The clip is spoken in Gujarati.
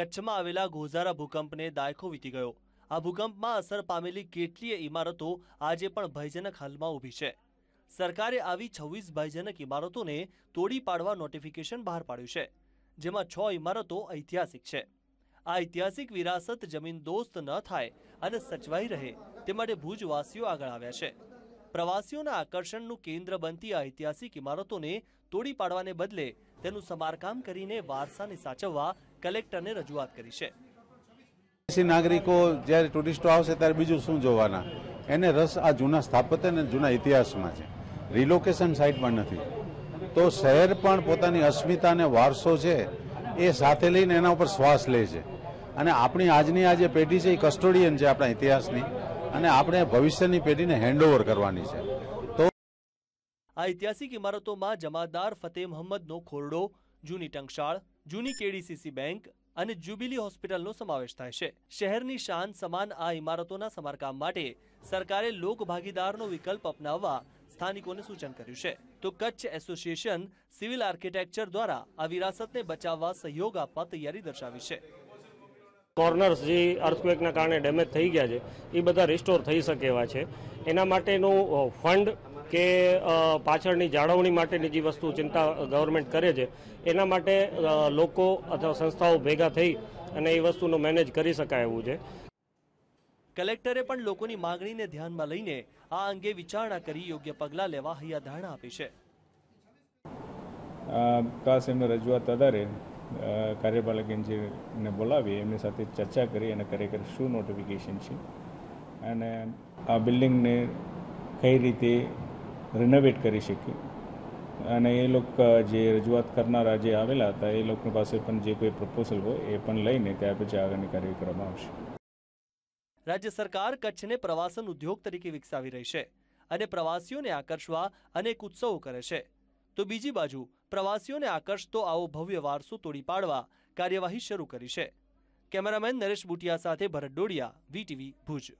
કચ્છમાં આવેલા ગોઝારા ભૂકંપને દાયકો વીતી ગયો. આ ભૂકંપમાં અસર પામેલી કેટલીય ઇમારતો આજે પણ ભયજનક હાલમાં ઊભી છે. સરકારે આવી છવ્વીસ ભયજનક ઇમારતોને તોડી પાડવા નોટિફિકેશન બહાર પાડ્યું છે, જેમાં છ ઇમારતો ઐતિહાસિક છે. આ ઐતિહાસિક વિરાસત જમીન દોસ્ત ન થાય અને સચવાઈ રહે તે માટે ભુજવાસીઓ આગળ આવ્યા છે. પ્રવાસીઓના આકર્ષણનું કેન્દ્ર બનતી આ ઐતિહાસિક ઇમારતોને તોડી પાડવાને બદલે તેનું સમારકામ કરીને વારસાને સાચવવા કલેક્ટરને રજૂઆત કરી છે. નાગરિકો જ્યારે ટુરિસ્ટો આવશે ત્યારે બીજું શું જોવાના? એને રસ આ જૂના સ્થાપત્ય અને જૂના ઇતિહાસમાં છે. રિલોકેશન સાઇટમાં નથી. તો શહેર પણ પોતાની અસ્મિતા અને વારસો છે એ સાથે લઈને એના ઉપર શ્વાસ લે છે. અને આપણી આજની આ જે પેઢી છે એ કસ્ટોડિયન છે આપણા ઇતિહાસની. અને આપણે ભવિષ્યની પેઢીને હેન્ડઓવર કરવાની છે. તો આ ઐતિહાસિક ઇમારતોમાં જમાદાર ફતેહ મોહમ્મદનો ખોરડો જૂની ટંકશાળ જૂની કેડીસીસી બેંક અને જ્યુબિલી હોસ્પિટલનો સમાવેશ થાય છે. શહેરની શાન સમાન આ ઇમારતોના સમારકામ માટે સરકારે લોક ભાગીદારનો વિકલ્પ અપનાવવા સ્થાનિકોને સૂચન કર્યું છે. તો કચ્છ એસોસિએશન સિવિલ આર્કિટેક્ચર દ્વારા આ વિરાસતને બચાવવા સહયોગ આપવા તૈયારી દર્શાવી છે. કોર્નર્સ જે અર્થક્વેકના કારણે ડેમેજ થઈ ગયા છે, એ બધા રિસ્ટોર થઈ શકે એવા છે. એના માટેનું ફંડ કે પાછળની જાળવણી માટેની જે વસ્તુ ચિંતા ગવર્મેન્ટ કરે છે એના માટે લોકો અથવા સંસ્થાઓ ભેગા થઈ અને એ વસ્તુનું મેનેજ કરી શકાય એવું છે. કલેક્ટરે પણ લોકોની માંગણીને ધ્યાનમાં લઈને આ અંગે વિચારણા કરી યોગ્ય પગલાં લેવા હૈયાધારણા આપી છે. ખાસ એમને રજૂઆત આધારે કાર્યપાલક એન્જિનિયરને બોલાવી એમની સાથે ચર્ચા કરી અને ખરેખર શું નોટિફિકેશન છે? અને આ બિલ્ડિંગને કઈ રીતે રિનોવેટ કરી શકીએ. અને એ લોકો જે રજૂઆત કરનારા જે આવેલા હતા, એ લોકો પાસે પણ જે કોઈ પ્રપોઝલ હોય, એ પણ લઈને ત્યાર પછી આગળની કાર્ય કરવામાં આવશે. રાજ્ય સરકાર કચ્છને પ્રવાસન ઉદ્યોગ તરીકે વિકસાવી રહી છે અને પ્રવાસીઓને આકર્ષવા અનેક ઉત્સવો કરે છે. તો બીજી બાજુ, પ્રવાસીઓને આકર્ષતો આવો ભવ્ય વારસો તોડી પાડવા કાર્યવાહી શરૂ કરી છે. કેમેરામેન નરેશ બુટિયા સાથે ભરત ડોડિયા વીટીવી ભુજ.